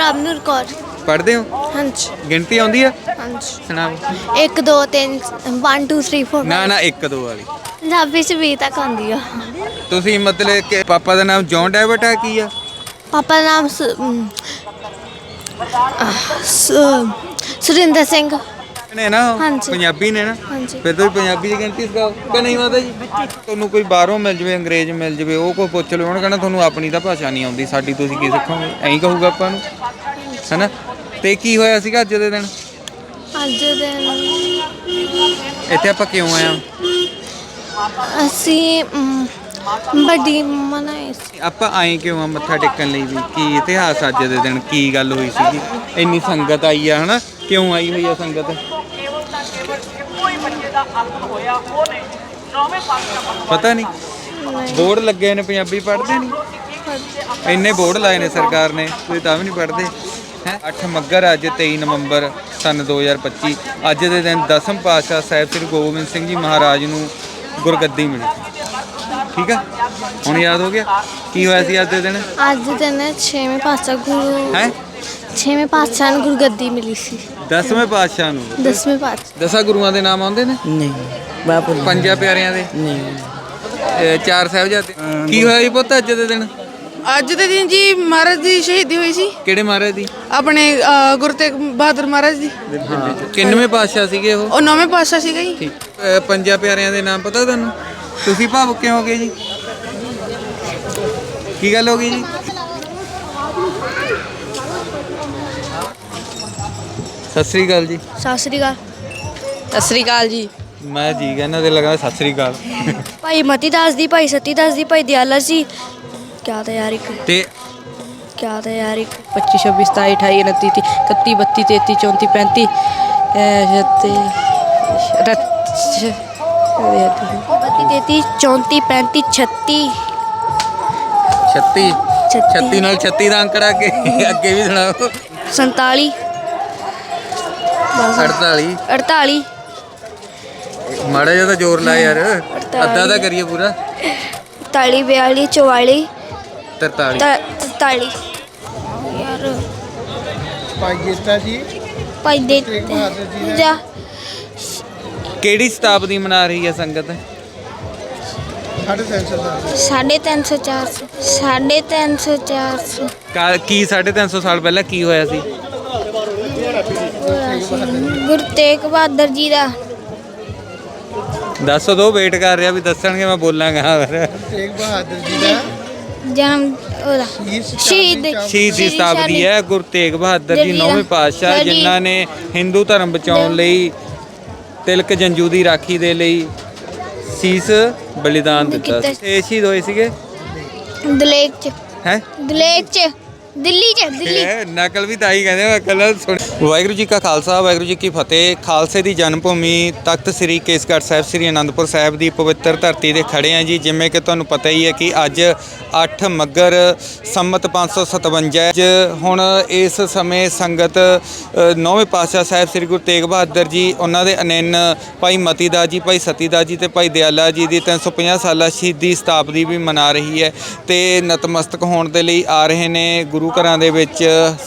ਪ੍ਰਭਨੂਰ ਕੌਰ। ਪੜ੍ਹਦੇ ਹੋ? ਹਾਂਜੀ। ਗਿਣਤੀ ਆਉਂਦੀ ਆ? ਹਾਂਜੀ। ਸੁਣਾਓ। 1 2 3 1 2 3 4 ਨਾ ਨਾ ਇੱਕ ਦੋ ਵਾਲੀ। ਪੰਜਾਬੀ ਚ ਵੀ ਤੱਕ ਆਉਂਦੀ ਆ। ਤੁਸੀਂ ਮਤਲਬ ਕਿ ਪਾਪਾ ਦਾ ਨਾਮ ਜੌਨ ਡੈਵਿਟ ਆ ਕੀ ਆ? ਪਾਪਾ ਦਾ ਨਾਮ ਸ- ਅਮ, ਆਹ, ਸ- ਸੁਰਿੰਦਰ ਸਿੰਘ। ਨੇ ਨਾ ਉਹ? ਹਾਂਜੀ। ਪੰਜਾਬੀ ਨੇ ਨਾ ਹਾਂਜੀ। ਫਿਰ ਤੁਸੀਂ ਪੰਜਾਬੀ ਦੀ ਗਿਣਤੀ ਸਿਖਾਓ। ਕਿ ਨਹੀਂ ਮਾਤਾ ਜੀ ਤੁਹਾਨੂੰ ਕੋਈ ਬਾਹਰੋਂ ਮਿਲ ਜਵੇ ਅੰਗਰੇਜ਼ ਮਿਲ ਜਵੇ ਉਹ ਕੋਈ ਪੁੱਛ ਲਓ ਉਹਨੇ ਕਹਿਣਾ ਤੁਹਾਨੂੰ ਆਪਣੀ ਤਾਂ ਭਾਸ਼ਾ ਨਹੀਂ ਆਉਂਦੀ ਸਾਡੀ ਤੁਸੀਂ ਕੀ ਸਿੱਖੋਗੇ? ਐਂ ਕਹੂਗਾ ਆਪਾਂ ਨੂੰ। ਹੈਨਾ? ਤੇ ਕੀ ਹੋਇਆ ਸੀਗਾ ਅੱਜ ਦੇ ਦਿਨ? ਅੱਜ ਦੇ ਇੱਥੇ ਆਪਾਂ ਕਿਉਂ ਆਏ ਆ? ਅਸੀਂ ਅਮ, ਵੱਡੀ ਮਨਾਈ ਸੀ। ਆਪਾਂ ਆਏ ਕਿਉਂ ਆ ਮੱਥਾ ਟੇਕਣ ਲਈ ਵੀ? ਕੀ ਇਤਿਹਾਸ ਅੱਜ ਦੇ ਦਿਨ? ਕੀ ਗੱਲ ਹੋਈ ਸੀਗੀ? ਇੰਨੀ ਸੰਗਤ ਆਈ ਆ ਹਨਾ? ਕਿਉਂ ਆਈ ਹੋਈ ਆ ਸੰਗਤ? ਪਤਾ ਨਹੀਂ। ਬੋਰਡ ਲੱਗੇ ਨੇ ਪੰਜਾਬੀ ਪੜ੍ਹਦੇ ਨਹੀਂ। ਇੰਨੇ ਬੋਰਡ ਲਾਏ ਨੇ ਸਰਕਾਰ ਨੇ ਤੁਸੀਂ ਤਾਂ ਵੀ ਨਹੀਂ ਪੜ੍ਹਦੇ। ਹੈ? 8 ਮੱਗਰ ਅੱਜ 23 ਨਵੰਬਰ ਸਨ 2025 ਅੱਜ ਦੇ ਦਿਨ ਦਸਮ ਪਾਤਸ਼ਾਹ ਸਾਹਿਬ ਸ੍ਰੀ ਗੋਬਿੰਦ ਸਿੰਘ ਜੀ ਮਹਾਰਾਜ ਨੂੰ ਗੁਰਗੱਦੀ ਮਿਲੀ। ਠੀਕ ਆ? ਹੁਣ ਯਾਦ ਹੋ ਗਿਆ? ਕੀ ਹੋਇਆ ਸੀ ਅੱਜ ਦੇ ਦਿਨ? ਅੱਜ ਦੇ ਦਿਨ 6ਵੇਂ ਪਾਤਸ਼ਾਹ ਗੁਰੂ ਹੈ? 6ਵੇਂ ਪਾਤਸ਼ਾਹ ਨੂੰ ਗੁਰਗੱਦੀ ਮਿਲੀ ਸੀ। ਦਸਵੇਂ ਪਾਤਸ਼ਾਹ ਨੂੰ? 10ਵੇਂ ਪਾਤਸ਼ਾਹ। ਦਸਾਂ ਗੁਰੂਆਂ ਦੇ ਨਾਮ ਆਉਂਦੇ ਨੇ? ਨਹੀਂ ਬਾਪੂ ਪੰਜਾਂ ਪਿਆਰਿਆਂ ਦੇ? ਨਹੀਂ। ਚਾਰ ਸਾਹਿਬਜ਼ਾਦੇ? ਕੀ ਹੋਇਆ ਜੀ ਪੁੱਤ ਅੱਜ ਦੇ ਦਿਨ? ਅੱਜ ਦੇ ਦਿਨ ਜੀ ਮਹਾਰਾਜ ਦੀ ਸ਼ਹੀਦੀ ਹੋਈ ਸੀ। ਕਿਹੜੇ ਮਹਾਰਾਜ ਦੀ? ਆਪਣੇ ਅ, ਗੁਰੂ ਤੇਗ ਬਹਾਦਰ ਮਹਾਰਾਜ ਦੀ। ਕਿੰਨਵੇਂ ਪਾਤਸ਼ਾਹ ਸੀਗੇ ਉਹ? ਉਹ ਨੌਵੇਂ ਪਾਤਸ਼ਾਹ ਸੀਗਾ ਜੀ। ਠੀਕ। ਅਹ ਪੰਜਾਂ ਪਿਆਰਿਆਂ ਦੇ ਨਾਮ ਪਤਾ ਤੁਹਾਨੂੰ? ਤੁਸੀਂ ਭਾਵੁਕ ਕਿਉਂ ਹੋ ਗਏ ਜੀ? ਕੀ ਗੱਲ ਹੋ ਗਈ ਜੀ? ਸਤਿ ਸ੍ਰੀ ਅਕਾਲ ਜੀ। ਸਤਿ ਸ੍ਰੀ ਅਕਾਲ। ਸਤਿ ਸ੍ਰੀ ਅਕਾਲ ਜੀ। ਮੈਂ ਜੀ ਕਹਿੰਦਾ ਤੇ ਲਗਾ ਸਤਿ ਸ੍ਰੀ ਅਕਾਲ। ਭਾਈ ਮਤੀ ਦਾਸ ਦੀ ਭਾਈ ਸਤੀ ਦਾਸ ਦੀ ਭਾਈ ਦਿਆਲਾ ਸੀ ਕਿਆ ਤਾਂ ਯਾਰ ਇੱਕ। ਤੇ ਕਿਆ ਤਾਂ ਯਾਰ ਇੱਕ। 25 26 27 28 29 31 32 33 34 35 ਜੱਤੇ ਰਤ 32 33 34 35 36 36 36 36 ਨਾਲ 36 ਦਾ ਅੰਕੜਾ ਅੱਗੇ ਅੱਗੇ ਵੀ ਸੁਣਾਓ। 47 48 48 ਮਾੜਾ ਜਿਹਾ ਤਾਂ ਜ਼ੋਰ ਲਾ ਯਾਰ। ਅੱਧਾ ਤਾਂ ਕਰੀਏ ਪੂਰਾ। 43 42 44 43 43 ਯਾਰ। ਭਾਈ ਜੇਤਾ ਜੀ। ਭਾਈ ਦੇ ਜੀ। ਦਾ ਕਿਹੜੀ ਸ਼ਤਾਬਦੀ ਮਨਾ ਰਹੀ ਹੈ ਸੰਗਤ? ਸਾਢੇ ਤਿੰਨ ਸੌ ਦਾ 350 400 350 400 ਕਾ- ਕੀ 350 ਸਾਲ ਪਹਿਲਾਂ ਕੀ ਹੋਇਆ ਸੀ? ਗੁਰੂ ਤੇਗ ਬਹਾਦਰ ਜੀ ਦਾ। ਦੱਸ ਦੋ ਵੇਟ ਕਰ ਰਿਹਾ ਵੀ ਦੱਸਣਗੇ ਮੈਂ ਬੋਲਾਂਗਾ। ਫਿਰ ਤੇਗ ਬਹਾਦਰ ਜੀ ਦਾ ਜਨਮ ਉਹਦਾ। ਸ਼ਹੀਦ ਸ਼ਹੀਦ ਸ਼ਤਾਬਦੀ ਹੈ ਗੁਰੂ ਤੇਗ ਬਹਾਦਰ ਜੀ। ਨੌਵੇਂ ਪਾਤਸ਼ਾਹ। ਜਿਨ੍ਹਾਂ ਨੇ ਹਿੰਦੂ ਧਰਮ ਬਚਾਉਣ ਲਈ ਤਿਲਕ ਜੰਜੂ ਦੀ ਰਾਖੀ ਦੇ ਲਈ ਸੀਸ ਬਲੀਦਾਨ ਦਿੱਤਾ ਇਹ ਸ਼ਹੀਦ ਹੋਏ ਸੀਗੇ? ਦਲੇਕ ਚ। ਹੈ? ਦਲੇਕ ਚ। ਦਿੱਲੀ ਚ ਦਿੱਲੀ। ਇਹ ਨਕਲ ਵੀ ਤਾਂ ਹੀ ਕਹਿੰਦੇ ਆ ਅਕਲ ਸੁਣ ਵਾਹਿਗੁਰੂ ਜੀ ਕਾ ਖਾਲਸਾ ਵਾਹਿਗੁਰੂ ਜੀ ਕੀ ਫਤਿਹ। ਖਾਲਸੇ ਦੀ ਜਨਮ ਭੂਮੀ ਤਖਤ ਸ੍ਰੀ ਕੇਸਗੜ੍ਹ ਸਾਹਿਬ ਸ੍ਰੀ ਅਨੰਦਪੁਰ ਸਾਹਿਬ ਦੀ ਪਵਿੱਤਰ ਧਰਤੀ ਤੇ ਖੜੇ ਆ ਜੀ। ਜਿਵੇਂ ਕਿ ਤੁਹਾਨੂੰ ਪਤਾ ਹੀ ਹੈ ਕਿ ਅੱਜ 8 ਮੱਗਰ ਸੰਮਤ 557 ਚ ਹੁਣ ਇਸ ਸਮੇਂ ਸੰਗਤ ਨੌਵੇਂ ਪਾਤਸ਼ਾਹ ਸਾਹਿਬ ਸ੍ਰੀ ਗੁਰੂ ਤੇਗ ਬਹਾਦਰ ਜੀ ਉਹਨਾਂ ਦੇ ਅਨੰਨ ਭਾਈ ਮਤੀ ਦਾਸ ਜੀ ਭਾਈ ਸਤੀ ਦਾਸ ਜੀ ਤੇ ਭਾਈ ਦਿਆਲਾ ਜੀ ਦੀ 350 ਸਾਲਾ ਸ਼ਹੀਦੀ ਸ਼ਤਾਬਦੀ ਵੀ ਮਨਾ ਰਹੀ ਹੈ ਤੇ ਨਤਮਸਤਕ ਹੋਣ ਦੇ ਲਈ ਆ ਰਹੇ ਨੇ ਗੁਰੂ ਘਰਾਂ ਦੇ ਵਿੱਚ